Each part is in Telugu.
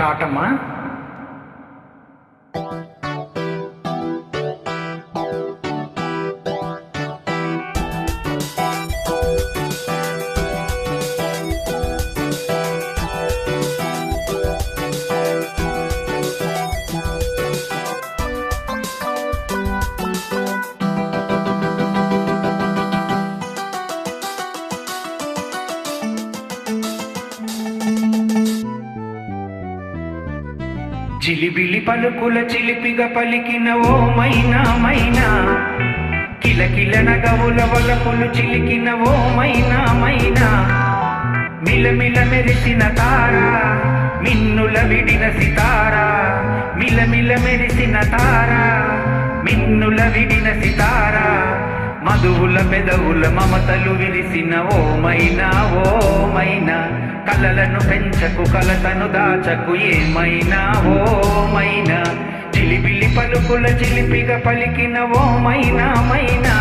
स्टार्ट చిలిబిలి పలుకుల చిలిపిగా పలికిన ఓ మైనా మైనా. కిలకిల నగవుల వలపులు చిలికిన ఓ మైనా మైనా. మిలమిల మెరిసిన తారా మిన్నుల విడిన సితారా. మిలమిల మెరిసిన తారా మిన్నుల విడిన సితారా. మధువుల పెదవుల మమతలు విరిసిన ఓ మైనా ఓ మైనా. కలలను పెంచకు కలతను దాచకు ఏమైనా ఓ మైనా. చిలిబిలి పలుకుల చిలిపిగా పలికిన ఓ మైనా మైనా.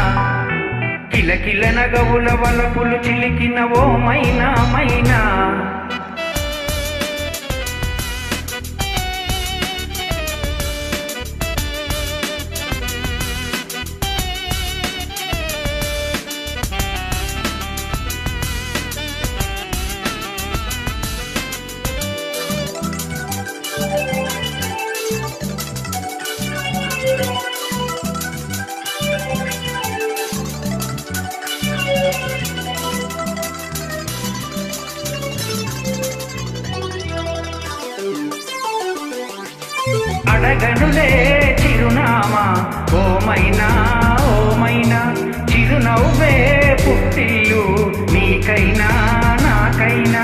కిలకిల నగవుల వలపులు చిలికిన ఓ మైనా. అడగనులే చిరునామా. ఓమైనా ఓమైనా చిరునవ్వే పుట్టిల్లు నీకైనా నాకైనా.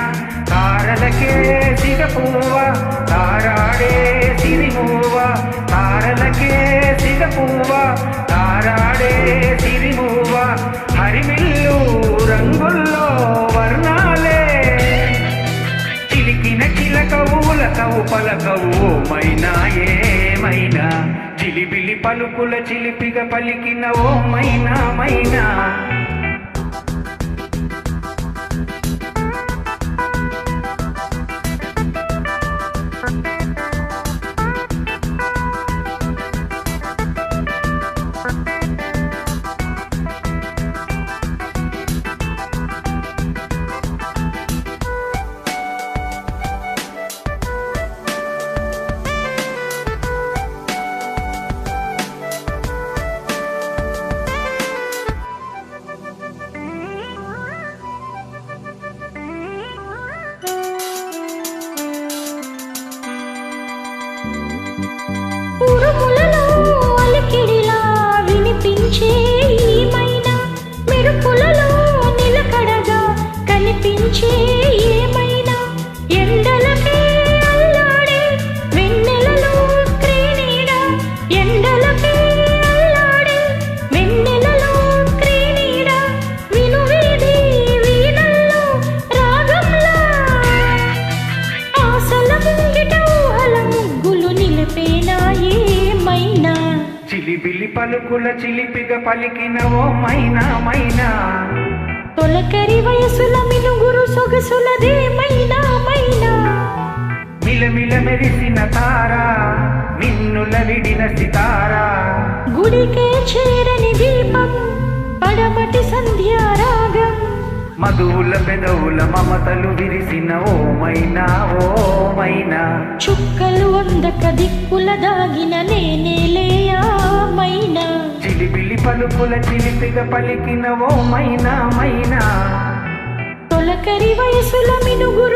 తారలకే సిగపువ్వ తారాడే సిరిమూవ తారలకే సిగపువ్వ తారాడే సిరిమూవ హరిమిల్లు పలకవు ఓ మైనా ఏమైనా చిలిబిలి పలుకుల చిలిపిగా పలికిన ఓ మైనా మైనా. చిలిబిలి పలుకుల చిలిపిగా పలికిన ఓ మైనా మైనా. తొలకరి వయసుల మినుగురు సొగసులదేమైనా మైనా మిలమిల మెరిసిన తారా మిన్నుల విడిన సితారా. గుడికే చేరని దీపం పడమటి సంధ్యారాగం మధువుల పెదవుల మమతలు విరిసిన ఓ మైనా ఓ మైనా. చుక్కలు వందక దిక్కుల దాగిన నేనేలేయా మైనా పలుకుల చిలిపిగా పలికిన ఓ మైనా మైనా. తొలకరి వయసుల మినుగురు